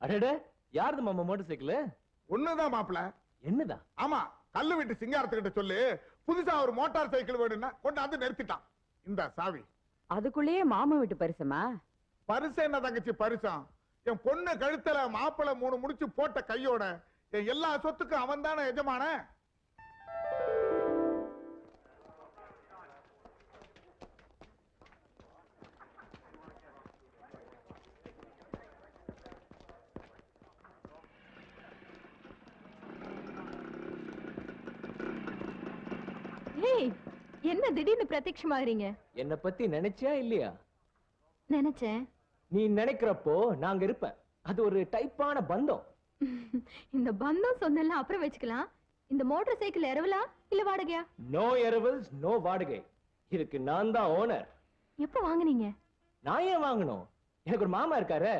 அடடே யாருது மாமா மோட்டார் சைக்கிள் ஒண்ணுதான் மாப்பிள. என்னதா? ஆமா கல்லு வீட்டு சிங்காரத்துக்கிட்ட சொல்லி புதுசா ஒரு மோட்டார் சைக்கிள் வேணும்னா கொண்டாந்து நிறுத்திட்டான். இந்த சாவி. அதுக்குள்ளேயே மாமா வீட்டு பரிசமா பரிசு என்ன தங்கச்சி பரிசம் என் பொண்ணு கழுத்துல மாப்பிளை மூணு முடிச்சு போட்ட கையோட என் எல்லா சொத்துக்கும் அவன் தானே எஜமான என்ன திடீர்னு பிரத்யட்சமாகறீங்க என்ன பத்தி நினைச்சியா இல்லையா? நினைச்சேன். நீ நினைக்கிறப்போ நாங்க இருப்பேன். அது ஒரு டைப்பான பந்தம். இந்த பந்தம் சொன்னல அப்புறம் வச்சுக்கலாம். இந்த மோட்டார் சைக்கிள் இரவலா இல்ல வாடகையா? நோ எரவல்ஸ் நோ வாடகை. இதுக்கு நான் தான் ஓனர் எப்ப வாங்குனீங்க? நான் ஏன் வாங்கணும்? எனக்கு ஒரு மாமா இருக்காரு.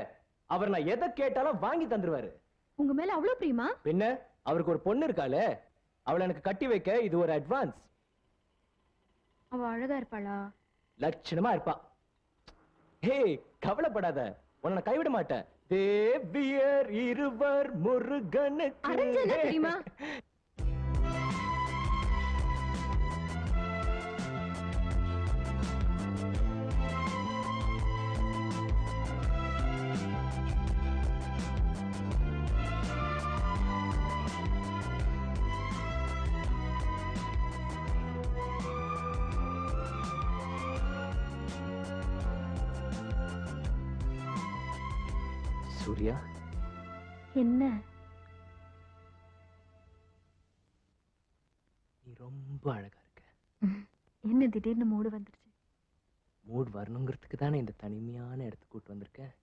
அவர் நான் எதை கேட்டாலும் வாங்கி தந்துருவாரு. உங்க மேல அவ்வளவு பிரியமா? பின்ன அவருக்கு ஒரு பொண்ணு இருக்காளே. அவளை எனக்கு கட்டி வைக்க இது ஒரு அட்வான்ஸ் அவ அழகா இருப்பாளா? லட்சணமா இருப்பா. ஹே கவலைப்படாத. உன்னை கைவிட மாட்டேன். தேவியர் இருவர் முருகனுக்கு. தெரியுமா? சூர்யா? என்ன? நீ ரொம்ப அழகா இருக்க. என்ன திடீர்னு மூடு வந்துருச்சு? மூட் வரணுங்கிறதுக்கு தானே இந்த தனிமையான இடத்துக்கு கூட்டு வந்திருக்கேன்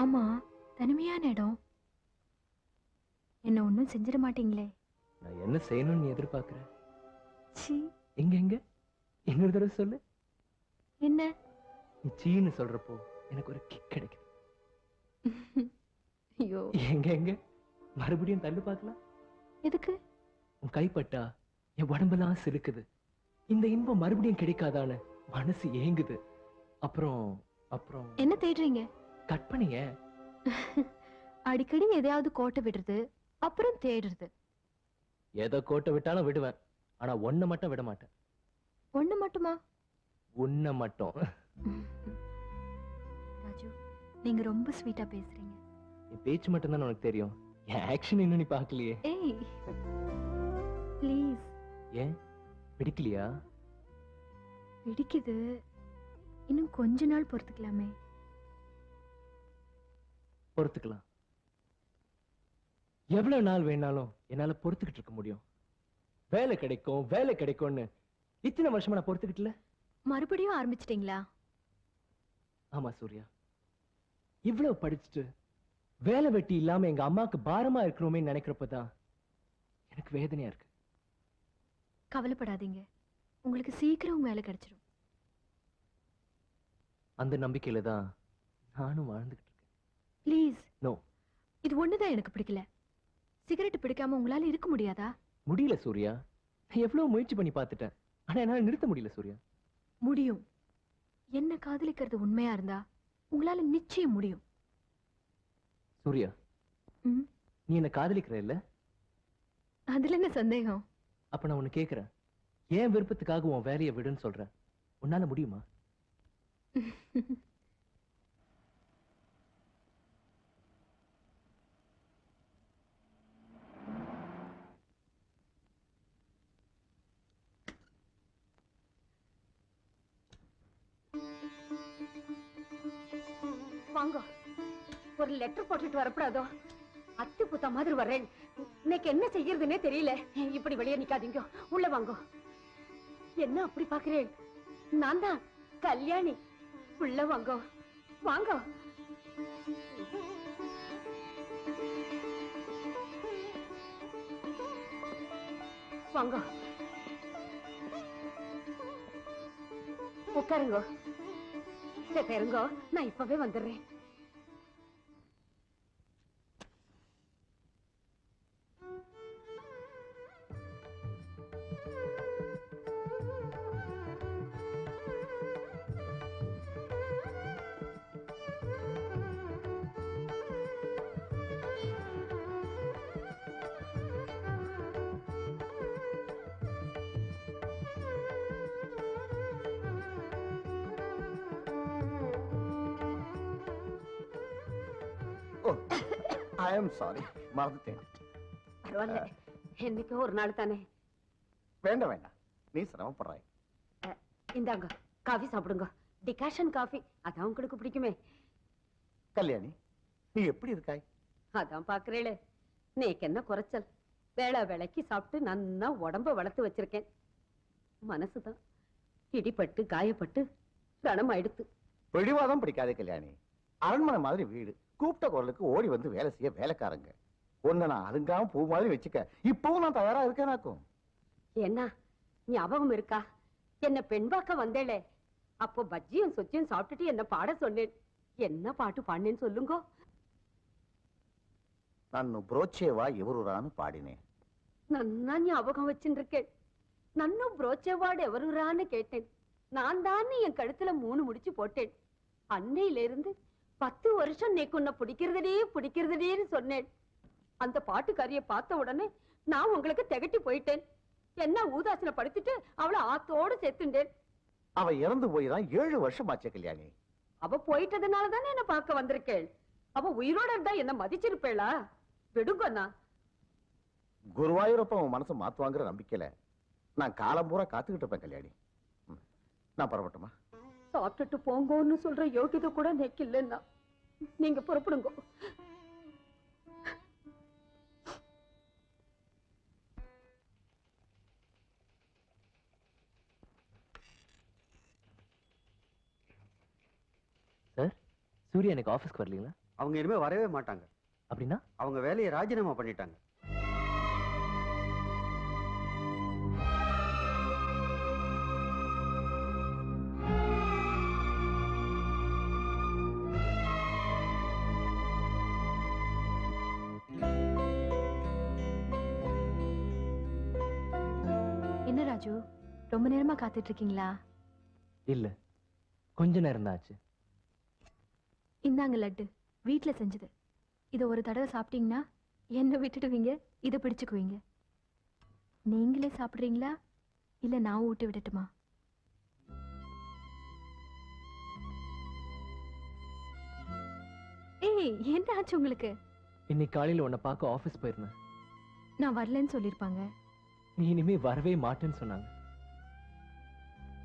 ஆமா தனிமையான இடம். என்ன ஒண்ணும் செஞ்சிட மாட்டீங்களே. நான் என்ன செய்யணும்னு நீ எதிர்பார்க்கிற? சீ எங்க எங்க? இன்னொரு தடவை சொல்லு. என்ன? நீ சீன்னு சொல்றப்போ எனக்கு ஒரு கிக் கிடைக்குது. ஐயோ. எங்க எங்க? மறுபடியும் தள்ளு பார்க்கலாம் எதுக்கு? உன் கைப்பட்டா என் உடம்பெல்லாம் சிலுக்குது. இந்த இன்பம் மறுபடியும் கிடைக்காதான்னு மனசு ஏங்குது. அப்புறம் அப்புறம் என்ன தேடுறீங்க? கற்பனைய? அடிக்கடி எதையாவது கோட்டை விடுறது அப்புறம் தேடுறது. எதை கோட்டை விட்டாலும் விடுவேன். ஆனா ஒன்ன மட்டும் விட மாட்டேன் ஒண்ணு மட்டுமா? உன்னை மட்டும். ராஜு நீங்க ரொம்ப ஸ்வீட்டா பேசுறீங்க. என் பேச்சு மட்டும் தான் உனக்கு தெரியும்? என் ஆக்ஷன் இன்னும் நீ பார்க்கலையே. ஏய் ப்ளீஸ் ஏன்? பிடிக்கலையா? பிடிக்குது. இன்னும் கொஞ்ச நாள் பொறுத்துக்கலாமே. பொறுத்துக்கலாம். எவ்வளவு நாள் வேணாலும் என்னால பொறுத்துக்கிட்டு இருக்க முடியும். வேலை கிடைக்கும் வேலை கிடைக்கும்னு இத்தனை வருஷமா நான் பொறுத்துக்கிட்டல? மறுபடியும் ஆரம்பிச்சிட்டீங்களா? ஆமா சூர்யா. இவ்வளவு படிச்சுட்டு வேலை வெட்டி இல்லாம எங்க அம்மாக்கு பாரமா இருக்கிறோமே நினைக்கிறப்பதான் எனக்கு வேதனையா இருக்கு. கவலைப்படாதீங்க. உங்களுக்கு சீக்கிரம் வேலை கிடைச்சிரும். அந்த நம்பிக்கையில தான் நானும் வாழ்ந்துகிட்டு இருக்கேன். ப்ளீஸ் நோ இது ஒண்ணுதான் எனக்கு பிடிக்கல. சிகரெட் பிடிக்காம உங்களால இருக்க முடியாதா? முடியல சூர்யா. எவ்வளவு முயற்சி பண்ணி பார்த்துட்டேன். ஆனா என்னால நிறுத்த முடியல சூர்யா. முடியும். என்ன காதலிக்கிறது உண்மையா இருந்தா உங்களால நிச்சயம் முடியும். சூர்யா. நீ என்ன காதலிக்கிற இல்ல? அதுல என்ன சந்தேகம்? அப்ப நான் உன்னை கேக்குறேன். ஏன் விருப்பத்துக்காக உன் வேலையை விடுன்னு சொல்றேன் உன்னால முடியுமா? வாங்க. ஒரு லெட்டர் போட்டுட்டு வரப்படாதோ அத்தி புத்த மாதிரி வர்றேன். இன்னைக்கு என்ன செய்யறதுன்னே தெரியல. இப்படி வெளியே நிக்காதீங்க. உள்ள வாங்க. என்ன அப்படி பாக்குறேன்? நான் தான் கல்யாணி. உள்ள வாங்க. வாங்க. வாங்க. உட்காருங்க. சரி, நான் இப்பவே வந்துடுறேன். ஐ எம் சாரி மறந்துட்டேன் பரவாயில்ல என்னைக்கோ ஒரு நாள் தானே வேண்டாம் வேண்டாம் நீ சிரமப்படுறாய் இந்தாங்க காஃபி சாப்பிடுங்க டிகாஷன் காஃபி அதான் உங்களுக்கு பிடிக்குமே கல்யாணி நீ எப்படி இருக்காய் அதான் பாக்குறேளே நேக்கு என்ன குறைச்சல் வேளா வேலைக்கு சாப்பிட்டு நன்னா உடம்ப வளர்த்து வச்சிருக்கேன் மனசுதான் இடிபட்டு காயப்பட்டு ரணம் ஆயிடுத்து பிடிவாதம் பிடிக்காதே கல்யாணி அரண்மனை மாதிரி வீடு கூப்பிட்ட குரலுக்கு ஓடி வந்து வேலை செய்ய வேலைக்காரங்க. ஒன்னு நான் அருங்காம பூ மாதிரி வச்சுக்க. இப்பவும் நான் தயாரா இருக்கேனாக்கும் என்ன ஞாபகம் இருக்கா? என்ன பெண் பார்க்க வந்தேளே. அப்போ பஜ்ஜியும் சொச்சியும் சாப்பிட்டுட்டு என்ன பாட சொன்னேன். என்ன பாட்டு பாடினேன்னு சொல்லுங்க. நான் புரோச்சேவா எவருரான்னு பாடினேன். நன்னா ஞாபகம் வச்சுருக்கேன் நன்னும் புரோச்சவாடு எவருறான்னு கேட்டேன். நான் தான் என் கழுத்துல மூணு முடிச்சு போட்டேன். அன்னையில இருந்து பத்து வருஷம் நேக்கு உன்னை பிடிக்கிறதே பிடிக்கிறதேன்னு சொன்னேன். அந்த பாட்டுக்காரிய பார்த்த உடனே நான் உங்களுக்கு திகட்டி போயிட்டேன். என்ன ஊதாசனை படுத்திட்டு அவளை ஆத்தோடு சேர்த்துண்டேன் அவ இறந்து போய் தான் ஏழு வருஷம் ஆச்சே கல்யாணி. அவ போயிட்டதுனால தானே என்ன பார்க்க வந்திருக்கேள். அவ உயிரோட இருந்தா என்ன மதிச்சிருப்பேளா? விடுங்கண்ணா. குருவாயூரப்ப உன் மனசை மாத்துவாங்கிற நம்பிக்கையில நான் காலம் பூரா காத்துக்கிட்டு இருப்பேன் கல்யாணி. நான் பரவட்டுமா சாப்பிட்டுட்டு போங்கோன்னு சொல்ற யோகிதை கூட நெக்கு இல்லைன்னா நீங்க புறப்படுங்க. சார் சூர்யா எனக்கு ஆஃபீஸ்க்கு வரலீங்களா? அவங்க இனிமே வரவே மாட்டாங்க. அப்படின்னா? அவங்க வேலையை ராஜினாமா பண்ணிட்டாங்க. ராஜு ரொம்ப நேரமா காத்துட்டு இருக்கீங்களா இல்ல. கொஞ்ச நேரம் தான் ஆச்சு. இந்தாங்க லட்டு. வீட்ல செஞ்சது. இதை ஒரு தடவை சாப்பிட்டீங்கன்னா என்ன விட்டுடுவீங்க இதை பிடிச்சுக்குவீங்க. நீங்களே சாப்பிடுறீங்களா? இல்ல நான் ஊட்டி விடட்டுமா? ஏய் என்ன ஆச்சு உங்களுக்கு? இன்னைக்கு காலையில உன்னை பார்க்க ஆபீஸ் போயிருந்தேன். நான் வரலன்னு சொல்லிருப்பாங்க நீ இனிமே வரவே மாட்டேன்னு சொன்னாங்க.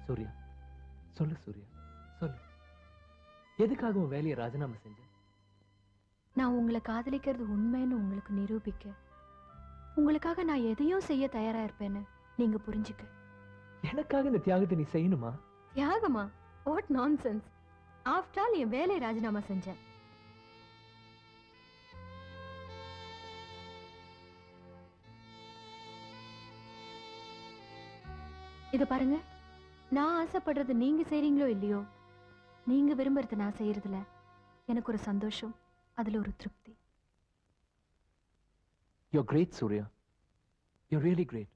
சூர்யா சொல்லு சூர்யா சொல்லு. எதுக்காக உன் வேலையை ராஜினாமா செஞ்ச? நான் உங்களை காதலிக்கிறது உண்மைன்னு உங்களுக்கு நிரூபிக்க உங்களுக்காக நான் எதையும் செய்ய தயாரா இருப்பேன்னு நீங்க புரிஞ்சுக்க. எனக்காக இந்த தியாகத்தை நீ செய்யணுமா? தியாகமா? வாட் நான்சென்ஸ் ஆஃப்டர் ஆல் என் வேலையை ராஜினாமா செஞ்சேன். இது பாருங்க. நான் ஆசைப்படுறது நீங்க செய்றீங்களோ இல்லையோ நீங்க விரும்புறது நான் செய்யறதுல எனக்கு ஒரு சந்தோஷம் அதுல ஒரு திருப்தி. You're great Surya you really great